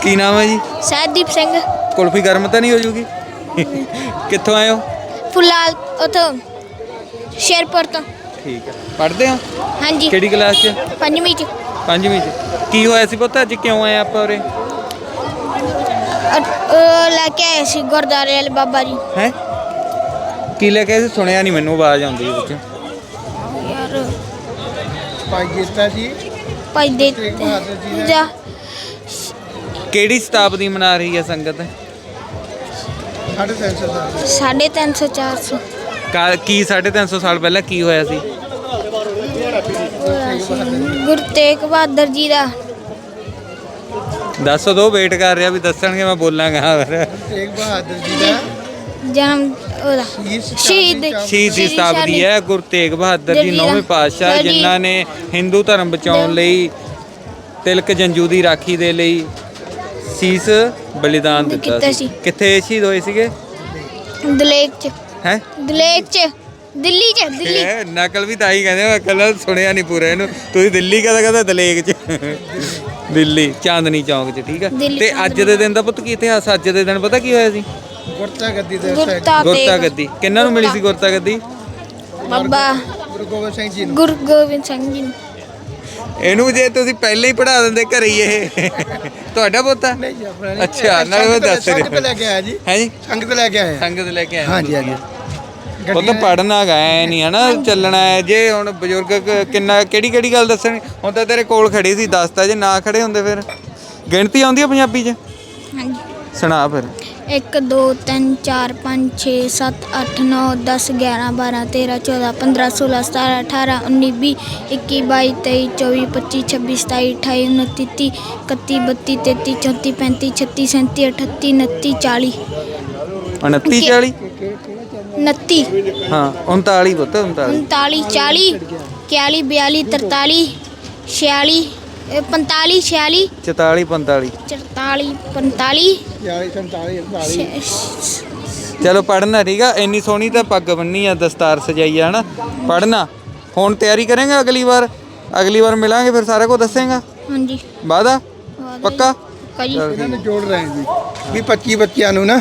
ਕੀ ਨਾਮ ਹੈ ਜੀ? ਸਹਿਦੀਪ ਸਿੰਘ। ਕੁਲਫੀ ਗਰਮ ਤਾਂ ਨਹੀਂ ਹੋ ਜੂਗੀ? ਕਿੱਥੋਂ ਆਏ ਹੋ? ਫੁੱਲਾਲ ਉਥੋਂ ਸ਼ੇਰਪੁਰ ਤੋਂ। ਠੀਕ ਹੈ ਪੜ੍ਹਦੇ ਹੋ? ਹਾਂਜੀ। ਕਿਹੜੀ ਕਲਾਸ 'ਚ? ਪੰਜਵੀਂ ਚ। ਪੰਜਵੀਂ 'ਚ। ਕੀ ਹੋਇਆ ਸੀ ਪੁੱਤ ਅੱਜ ਕਿਉਂ ਆਏ ਆਪਾਂ ਉਰੇ? ਲੈ ਕੇ ਆਏ ਸੀ ਗੁਰਦਾਰੇ ਵਾਲੇ ਬਾਬਾ ਜੀ। ਹੈ? ਕੀ ਲੈ ਕੇ ਆਏ ਸੀ? ਸੁਣਿਆ ਨਹੀਂ ਮੈਨੂੰ ਆਵਾਜ਼ ਆਉਂਦੀ ਵਿੱਚ। ਯਾਰ। ਭਾਈ ਜੇਤਾ ਜੀ? ਭਾਈ ਦੇ ਜੀ ਕਿਹੜੀ ਸ਼ਤਾਬਦੀ ਮਨਾ ਰਹੀ ਹੈ ਸੰਗਤ? 350 ਸਾਲ। ਦਾ ਸਾਢੇ ਤਿੰਨ ਸੌ ਚਾਰ ਸੌ। ਕਾ- ਕੀ 350 ਸਾਲ ਪਹਿਲਾਂ ਕੀ ਹੋਇਆ ਸੀ? ਗੁਰੂ ਤੇਗ ਬਹਾਦਰ ਜੀ ਦਾ। ਦੱਸ ਦੋ ਵੇਟ ਕਰ ਰਿਹਾ ਵੀ ਦੱਸਣਗੇ ਮੈਂ ਬੋਲਾਂਗਾ। ਫਿਰ ਤੇਗ ਬਹਾਦਰ ਜੀ ਦਾ। ਜਨਮ ਉਹਦਾ। ਸ਼ਹੀਦ ਸ਼ਹੀਦ ਦੀ ਸ਼ਤਾਬਦੀ ਹੈ ਗੁਰੂ ਤੇਗ ਬਹਾਦਰ ਜੀ। ਨੌਵੇਂ ਪਾਤਸ਼ਾਹ। ਜਿਨ੍ਹਾਂ ਨੇ ਹਿੰਦੂ ਧਰਮ ਬਚਾਉਣ ਲਈ ਤਿਲਕ ਜੰਜੂ ਦੀ ਰਾਖੀ ਦੇ ਲਈ ਸੀਸ ਬਲੀਦਾਨ ਦਿੱਤਾ ਸੀ। ਸੀ। ਕਿੱਥੇ ਸ਼ਹੀਦ ਹੋਏ ਸੀਗੇ? ਦਲੇਕ ਚ। ਹੈ? ਦਲੇਕ ਚ। ਦਿੱਲੀ ਚ ਦਿੱਲੀ। ਨਕਲ ਵੀ ਤਾਂ ਹੀ ਕਹਿੰਦੇ ਮੈਂ ਕੱਲ ਸੁਣਿਆ ਨਹੀਂ ਪੂਰਾ ਇਹਨੂੰ। ਤੁਸੀਂ ਦਿੱਲੀ ਕਹਦਾ ਕਹਦਾ ਦਲੇਗ ਚ? ਦਿੱਲੀ ਚਾਂਦਨੀ ਚੌਂਕ ਚ ਠੀਕ ਆ। ਦਿੱਲੀ ਤੇ ਅੱਜ ਦੇ ਦਿਨ ਦਾ ਪੁੱਤ ਕੀ ਇਤਿਹਾਸ ਆ? ਅੱਜ ਦੇ ਦਿਨ ਪਤਾ ਕੀ ਹੋਇਆ ਸੀ? ਗੁਰਤਾ ਗੱਦੀ ਦੇ ਗੁਰਤਾ ਗੁਰਤਾ ਤੇਗ ਗੱਦੀ। ਕਿੰਨਾਂ ਨੂੰ ਮਿਲੀ ਸੀ ਗੁਰਤਾ ਗੱਦੀ? ਬਾਬਾ। ਗੁਰੂ ਗੋਬਿੰਦ ਸਿੰਘ ਜੀ ਨੂੰ। ਗੁਰੂ ਗੋਬਿੰਦ ਸਿੰਘ ਜੀ ਨੂੰ। ਇਹਨੂੰ ਜੇ ਤੁਸੀਂ ਪਹਿਲਾਂ ਹੀ ਪੜਾ ਦਿੰਦੇ ਘਰੇ ਹੀ ਇਹ। ਤੁਹਾਡਾ ਪੁੱਤ? ਨਹੀਂ ਜੀ ਆਪਣਾ ਨਹੀਂ। ਅੱਛਾ ਨਾਲ ਉਹ ਸੰਗਤ- ਦੱਸ ਸੰਗਤ ਰਿਹਾ। ਲੈ ਕੇ ਆਇਆ ਜੀ। ਹੈ ਜੀ? ਸੰਗਤ ਲੈ ਕੇ ਆਇਆ। ਸੰਗਤ ਲੈ ਕੇ ਆਏ ਹਾਂਜੀ ਹਾਂਜੀ। ਉਹ ਤਾਂ ਪੜਨਾ ਗਏ ਨਹੀਂ ਹਨਾ ਚੱਲਣਾ ਹੈ। ਜੇ ਹੁਣ ਬਜ਼ੁਰਗ ਕ- ਕਿੰਨਾ ਕਿਹੜੀ ਕਿਹੜੀ ਗੱਲ ਦੱਸਣੀ? ਹੁਣ ਤਾਂ ਤੇਰੇ ਕੋਲ ਖੜੀ ਸੀ ਦੱਸਤਾ ਜੇ ਨਾ ਖੜੇ ਹੁੰਦੇ ਫਿਰ। ਗਿਣਤੀ ਆਉਂਦੀ ਹੈ ਪੰਜਾਬੀ 'ਚ? ਹਾਂਜੀ। ਸੁਣਾ ਫਿਰ। 1 2 3 4 5 6 7 8 9 10 11 12 13 14 15 16 17 18 19 20 21 22 23 24 25 26 27 28 29 30 31 32 33 34 35 36 37 38 29 40 39 ਹਾਂ 39 ਪੁੱਤ 39 39 40 41 42 43 46 ਇਹ 45 46 44 45 44 45 40 47 ਚਲੋ ਪੜਨਾ ਠੀਕ ਆ? ਇੰਨੀ ਸੋਹਣੀ ਤਾਂ ਪੱਗ ਬੰਨੀ ਆ ਦਸਤਾਰ ਸਜਾਈ ਆ ਹਨਾ? ਪੜਨਾ ਹੁਣ ਤਿਆਰੀ ਕਰਾਂਗੇ ਅਗਲੀ ਵਾਰ? ਅਗਲੀ ਵਾਰ ਮਿਲਾਂਗੇ ਫਿਰ ਸਾਰਾ ਕੁਝ ਦੱਸੇਗਾ? ਹਾਂਜੀ। ਵਾਦਾ? ਪੱਕਾ? ਕਜੀ ਇਹਨਾਂ ਨੂੰ ਜੋੜ ਰਹੇ ਜੀ। ਵੀ 25 ਬੱਚਿਆਂ ਨੂੰ ਨਾ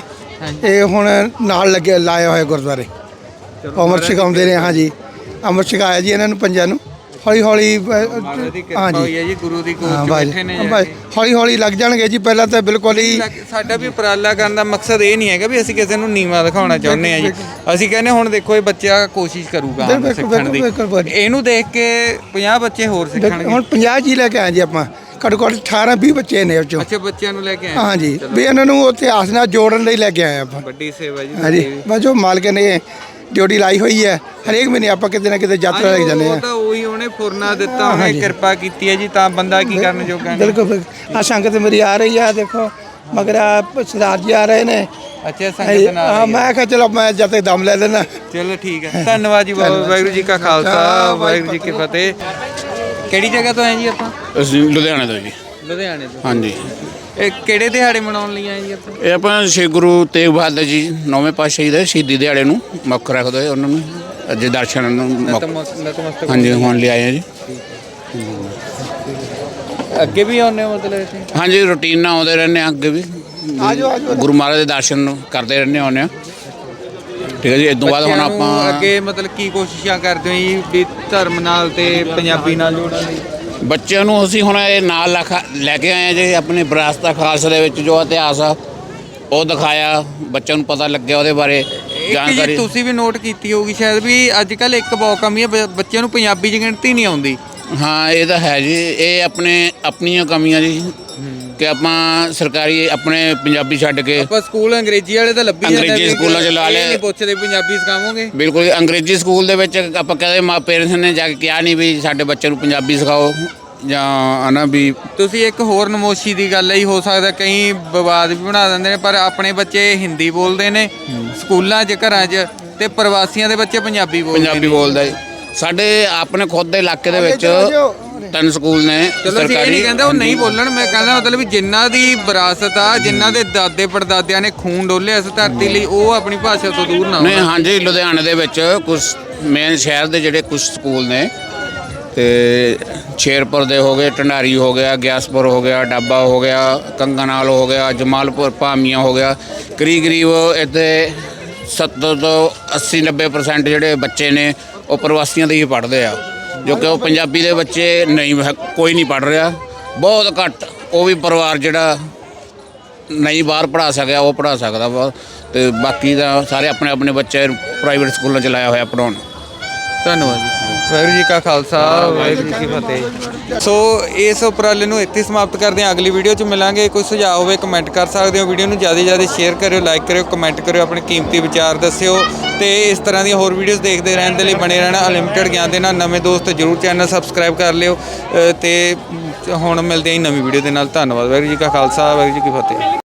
ਇਹ ਹੁਣ ਨਾਲ ਲੱਗੇ ਲਾਇਆ ਹੋਇਆ ਗੁਰਦੁਆਰੇ। ਅਮਰ ਛਕਾਉਂਦੇ ਨੇ ਹਾਂਜੀ ਅਮਰ ਛਕਾਇਆ ਜੀ ਇਹਨਾਂ ਨੂੰ ਪੰਜਾਂ ਨੂੰ। ਹੌਲੀ ਹੌਲੀ ਮਹਾਰਾਜ ਦੀ ਕਿਰਪਾ ਹੋਈ ਹੈ ਜੀ ਗੁਰੂ ਦੀ ਗੋਦ 'ਚ ਬੈਠੇ ਨੇ ਜਾ। ਹੌਲੀ ਹੌਲੀ ਲੱਗ ਜਾਣਗੇ ਜੀ ਪਹਿਲਾਂ ਤਾਂ ਬਿਲਕੁਲ ਹੀ ਸਾਡਾ ਵੀ ਉਪਰਾਲਾ ਕਰਨ ਦਾ ਮਕਸਦ ਇਹ ਨਹੀਂ ਹੈਗਾ ਵੀ ਅਸੀਂ ਕਿਸੇ ਨੂੰ ਨੀਵਾ ਦਿਖਾਉਣਾ ਚਾਹੁੰਦੇ ਆ ਜੀ। ਅਸੀਂ ਕਹਿੰਦੇ ਹੁਣ ਦੇਖੋ ਇਹ ਬੱਚਾ ਕੋਸ਼ਿਸ਼ ਕਰੂਗਾ ਸਿੱਖਣ ਦੀ। ਇਹਨੂੰ ਦੇਖ ਕੇ 50 ਬੱਚੇ ਹੋਰ ਸਿੱਖਣਗੇ। ਹੁਣ 50 ਜੀ ਲੈ ਕੇ ਆਏ ਜੀ ਆਪਾਂ। ਘੱਟੋ ਘੱਟ 18 20 ਬੱਚੇ ਨੇ ਉਹ ਚੋਂ। ਅੱਛਾ ਬੱਚਿਆਂ ਨੂੰ ਲੈ ਕੇ ਆਏ। ਹਾਂਜੀ ਵੀ ਇਹਨਾਂ ਨੂੰ ਇਤਿਹਾਸ ਨਾਲ ਜੋੜਨ ਲਈ ਲੈ ਕੇ ਆਏ ਆਪਾਂ। ਵੱਡੀ ਸੇਵਾ ਜੀ ਹਾਂਜੀ। ਬਸ ਜੋ ਮਾਲਕ ਨੇ ਡਿਊਟੀ ਲਾਈ ਹੋਈ ਹੈ। ਹਰੇਕ ਮਹੀਨੇ ਆਪਾਂ ਕਿਤੇ ਨਾ ਕਿਤੇ ਯਾਤਰਾ ਲੈ ਜਾਂਦੇ ਉਹ ਆ ਤਾਂ ਉਹੀ ਉਹਨੇ ਫੁਰਨਾ ਦਿੱਤਾ ਉਹਨੇ। ਕਿਰਪਾ ਕੀਤੀ ਹੈ ਜੀ ਤਾਂ ਬੰਦਾ ਕੀ ਕਰਨ ਜੋਗਾ ਨਹੀਂ ਬਿਲਕੁਲ ਆ ਸੰਗਤ ਮੇਰੀ ਆ ਰਹੀ ਆ ਦੇਖੋ ਮਗਰ ਆ ਸਰਦਾਰ ਜੀ ਆ ਰਹੇ ਨੇ। ਅੱਛਾ ਸੰਗਤ ਨਾਲ ਹਾਂ। ਮੈਂ ਕਿਹਾ ਚਲੋ ਮੈਂ ਜਦ ਤੱਕ ਦਮ ਲੈ ਲੈਣਾ ਚਲੋ ਠੀਕ ਹੈ। ਧੰਨਵਾਦ ਜੀ ਬਹੁਤ ਵਾਹਿਗੁਰੂ ਜੀ ਕਾ ਖਾਲਸਾ ਵਾਹਿਗੁਰੂ ਜੀ ਕੀ ਫਤਿਹ। ਕਿਹੜੀ ਜਗ੍ਹਾ ਤੋਂ ਆਏ ਜੀ ਆਪਾਂ? ਅਸੀਂ ਲੁਧਿਆਣੇ ਤੋਂ ਜੀ। ਲੁਧਿਆਣੇ ਤੋਂ। ਹਾਂਜੀ। ਇਹ ਕਿਹੜੇ ਦਿਹਾੜੇ ਮਨਾਉਣ ਲਈ ਆਏ ਜੀ ਆਪਾਂ ਇਹ ਆਪਾਂ ਸ਼੍ਰੀ ਗੁਰੂ ਤੇਗ ਬਹਾਦਰ ਜੀ ਨੌਵੇਂ ਪਾਤਸ਼ਾਹੀ ਦੇ ਸ਼ਹੀਦੀ ਦਿਹਾੜੇ ਨੂੰ ਮੁੱਖ ਰੱਖਦੇ ਹੋਏ ਉਹਨਾਂ ਨੂੰ ਅੱਜ ਦਰਸ਼ਨ ਨੂੰ ਮੁੱਖ- ਨਤਮਸ- ਨਤਮਸਤਕ ਹਾਂਜੀ ਹੋਣ ਲਈ। ਆਏ ਜੀ। ਅੱਗੇ ਵੀ ਆਉਂਦੇ ਹੋ ਮਤਲਬ ਇੱਥੇ? ਹਾਂਜੀ ਰੁਟੀਨ ਨਾਲ ਆਉਂਦੇ ਰਹਿੰਦੇ ਆ ਅੱਗੇ ਵੀ। ਗੁਰੂ ਮਹਾਰਾਜ ਦੇ ਦਰਸ਼ਨ ਕਰਦੇ ਰਹਿੰਦੇ ਆਉਂਦੇ ਆ। ਠੀਕ ਹੈ ਜੀ ਇਸ ਤੋਂ ਬਾਅਦ ਹੁਣ ਬੱਚਿਆਂ ਨੂੰ ਆਪਾਂ ਅੱਗੇ ਮਤਲਬ ਕੀ ਕੋਸ਼ਿਸ਼ਾਂ ਕਰਦੇ ਹੋ ਜੀ ਵੀ ਧਰਮ ਨਾਲ ਤੇ ਪੰਜਾਬੀ ਨਾਲ ਜੋੜਨ ਲਈ? ਬੱਚਿਆਂ ਨੂੰ ਅਸੀਂ ਹੁਣ ਇਹ ਨਾਲ ਲਖਾ- ਲੈ ਕੇ ਆਏ ਆ ਜੀ ਆਪਣੀ ਵਿਰਾਸਤ ਖਾਲਸਾ ਦੇ ਵਿੱਚ ਜੋ ਇਤਿਹਾਸ ਆ ਉਹ ਦਿਖਾਇਆ ਬੱਚਿਆਂ ਨੂੰ ਪਤਾ ਲੱਗਿਆ ਉਹਦੇ ਬਾਰੇ ਇੱਕ ਜਾਣਕਾਰੀ। ਤੁਸੀਂ ਵੀ ਨੋਟ ਕੀਤੀ ਹੋਊਗੀ ਸ਼ਾਇਦ ਵੀ ਅੱਜ ਕੱਲ ਇੱਕ ਬਹੁਤ ਕਮੀ ਹੈ ਬ- ਬੱਚਿਆਂ ਨੂੰ ਪੰਜਾਬੀ ਚ ਗਿਣਤੀ ਨਹੀਂ ਆਉਂਦੀ। ਹਾਂ ਇਹ ਤਾਂ ਹੈ ਜੀ ਇਹ ਆਪਣੇ ਆਪਣੀਆਂ ਕਮੀਆਂ ਜੀ ਕਿ ਆਪਾਂ ਸਰਕਾਰੀ ਆਪਣੇ ਪੰਜਾਬੀ ਛੱਡ ਕੇ ਆਪਾਂ ਸਕੂਲ ਅੰਗਰੇਜ਼ੀ ਵਾਲੇ ਤਾਂ ਲੱਭੀ ਜਾਂਦੇ ਅੰਗਰੇਜ਼ੀ ਸਕੂਲਾਂ 'ਚ ਲਾ ਲਏ। ਨਹੀਂ ਪੁੱਛਦੇ ਪੰਜਾਬੀ ਸਿਖਾਵੋਗੇ। ਬਿਲਕੁਲ ਅੰਗਰੇਜ਼ੀ ਸਕੂਲ ਦੇ ਵਿੱਚ ਆਪਾਂ ਕਹਦੇ ਮਾਂ ਪੇਰੈਂਟਸ ਨੇ ਜਾ ਕੇ ਕਿਹਾ ਨਹੀਂ ਵੀ ਸਾਡੇ ਬੱਚੇ ਨੂੰ ਪੰਜਾਬੀ ਸਿਖਾਓ ਜਾਂ ਹਨਾ ਵੀ ਤੁਸੀਂ ਇੱਕ ਹੋਰ ਨਮੋਸ਼ੀ ਦੀ ਗੱਲ ਹੀ ਹੋ ਸਕਦਾ ਕਈ ਵਿਵਾਦ ਵੀ ਬਣਾ ਦਿੰਦੇ ਨੇ ਪਰ ਆਪਣੇ ਬੱਚੇ ਹਿੰਦੀ ਬੋਲਦੇ ਨੇ ਸਕੂਲਾਂ 'ਚ ਘਰਾਂ 'ਚ ਤੇ ਪ੍ਰਵਾਸੀਆਂ ਦੇ ਬੱਚੇ ਪੰਜਾਬੀ ਬੋਲਦੇ ਪੰਜਾਬੀ ਬੋਲਦਾ ਜੀ। ਸਾਡੇ ਆਪਣੇ ਖੁਦ ਦੇ ਇਲਾਕੇ ਦੇ ਵਿੱਚ ਤਿੰਨ ਸਕੂਲ ਨੇ ਚਲੋ ਇਹ ਨਹੀਂ ਕਹਿੰਦੇ ਉਹ ਨਹੀਂ ਬੋਲਣ। ਮੈਂ ਕਹਿੰਦਾ ਮਤਲਬ ਵੀ ਜਿਨ੍ਹਾਂ ਦੀ ਵਿਰਾਸਤ ਆ ਜਿਨ੍ਹਾਂ ਦੇ ਦਾਦੇ ਪੜਦਾਦਿਆਂ ਨੇ ਖੂਨ ਡੋਲਿਆ ਇਸ ਧਰਤੀ ਲਈ ਉਹ ਆਪਣੀ ਭਾਸ਼ਾ ਤੋਂ ਦੂਰ ਨਾ ਨਹੀਂ ਹਾਂਜੀ ਲੁਧਿਆਣੇ ਦੇ ਵਿੱਚ ਕੁਝ ਮੇਨ ਸ਼ਹਿਰ ਦੇ ਜਿਹੜੇ ਕੁਝ ਸਕੂਲ ਨੇ ਤੇ ਸ਼ੇਰਪੁਰ ਦੇ ਹੋ ਗਏ ਢੰਡਾਰੀ ਹੋ ਗਿਆ ਗਿਆਸਪੁਰ ਹੋ ਗਿਆ ਡਾਬਾ ਹੋ ਗਿਆ ਕੰਗਨਾਲ ਹੋ ਗਿਆ ਜਮਾਲਪੁਰ ਭਾਮੀਆਂ ਹੋ ਗਿਆ। ਕਰੀਬ ਕਰੀਬ ਇੱਥੇ 70 ਤੋਂ 80 90% ਜਿਹੜੇ ਬੱਚੇ ਨੇ ਉਹ ਪ੍ਰਵਾਸੀਆਂ ਦੇ ਹੀ ਪੜ੍ਹਦੇ ਆ। ਜੋ ਕਿ ਉਹ ਪੰਜਾਬੀ ਦੇ ਬੱਚੇ ਨਹੀਂ ਹੈ- ਕੋਈ ਨਹੀਂ ਪੜ੍ਹ ਰਿਹਾ। ਬਹੁਤ ਘੱਟ ਉਹ ਵੀ ਪਰਿਵਾਰ ਜਿਹੜਾ ਨਹੀਂ ਬਾਹਰ ਪੜਾ ਸਕਿਆ, ਉਹ ਪੜਾ ਸਕਦਾ ਵਾ। ਤੇ ਬਾਕੀ ਦਾ ਸਾਰੇ ਆਪਣੇ ਆਪਣੇ ਬੱਚੇ ਪ੍ਰਾਈਵੇਟ ਸਕੂਲਾਂ ਚ ਲਾਇਆ ਹੋਇਆ ਪੜਾਉਣ ਧੰਨਵਾਦ ਜੀ। ਵਾਹਿਗੁਰੂ ਜੀ ਕਾ ਖਾਲਸਾ ਵਾਹਿਗੁਰੂ ਜੀ ਕੀ ਫਤਿਹ। ਸੋ ਇਸ ਉਪਰਾਲੇ ਨੂੰ ਇੱਥੇ ਸਮਾਪਤ ਕਰਦੇ ਹਾਂ। ਅਗਲੀ ਵੀਡੀਓ 'ਚ ਮਿਲਾਂਗੇ। ਕੋਈ ਸੁਝਾਅ ਹੋਵੇ ਕਮੈਂਟ ਕਰ ਸਕਦੇ ਹੋ। ਵੀਡੀਓ ਨੂੰ ਜ਼ਿਆਦਾ ਜ਼ਿਆਦਾ ਸ਼ੇਅਰ ਕਰਿਓ ਲਾਈਕ ਕਰਿਓ ਕਮੈਂਟ ਕਰਿਓ ਆਪਣੇ ਕੀਮਤੀ ਵਿਚਾਰ ਦੱਸਿਓ। ਤੇ ਇਸ ਤਰ੍ਹਾਂ ਦੀਆਂ ਹੋਰ ਵੀਡੀਓਜ਼ ਦੇਖਦੇ ਰਹਿਣ ਦੇ ਲਈ ਬਣੇ ਰਹਿਣਾ ਅਨਲਿਮਟਿਡ ਗਿਆਨ ਦੇ ਨਾਲ। ਨਵੇਂ ਦੋਸਤ ਜਰੂਰ ਚੈਨਲ ਸਬਸਕ੍ਰਾਈਬ ਕਰ ਲਿਓ। ਅ, ਤੇ ਹੁਣ ਮਿਲਦੇ ਹਾਂ ਜੀ ਨਵੀਂ ਵੀਡੀਓ ਦੇ ਨਾਲ। ਧੰਨਵਾਦ। ਵਾਹਿਗੁਰੂ ਜੀ ਕਾ ਖਾਲਸਾ ਵਾਹਿਗੁਰੂ ਜੀ ਕੀ ਫਤਿਹ।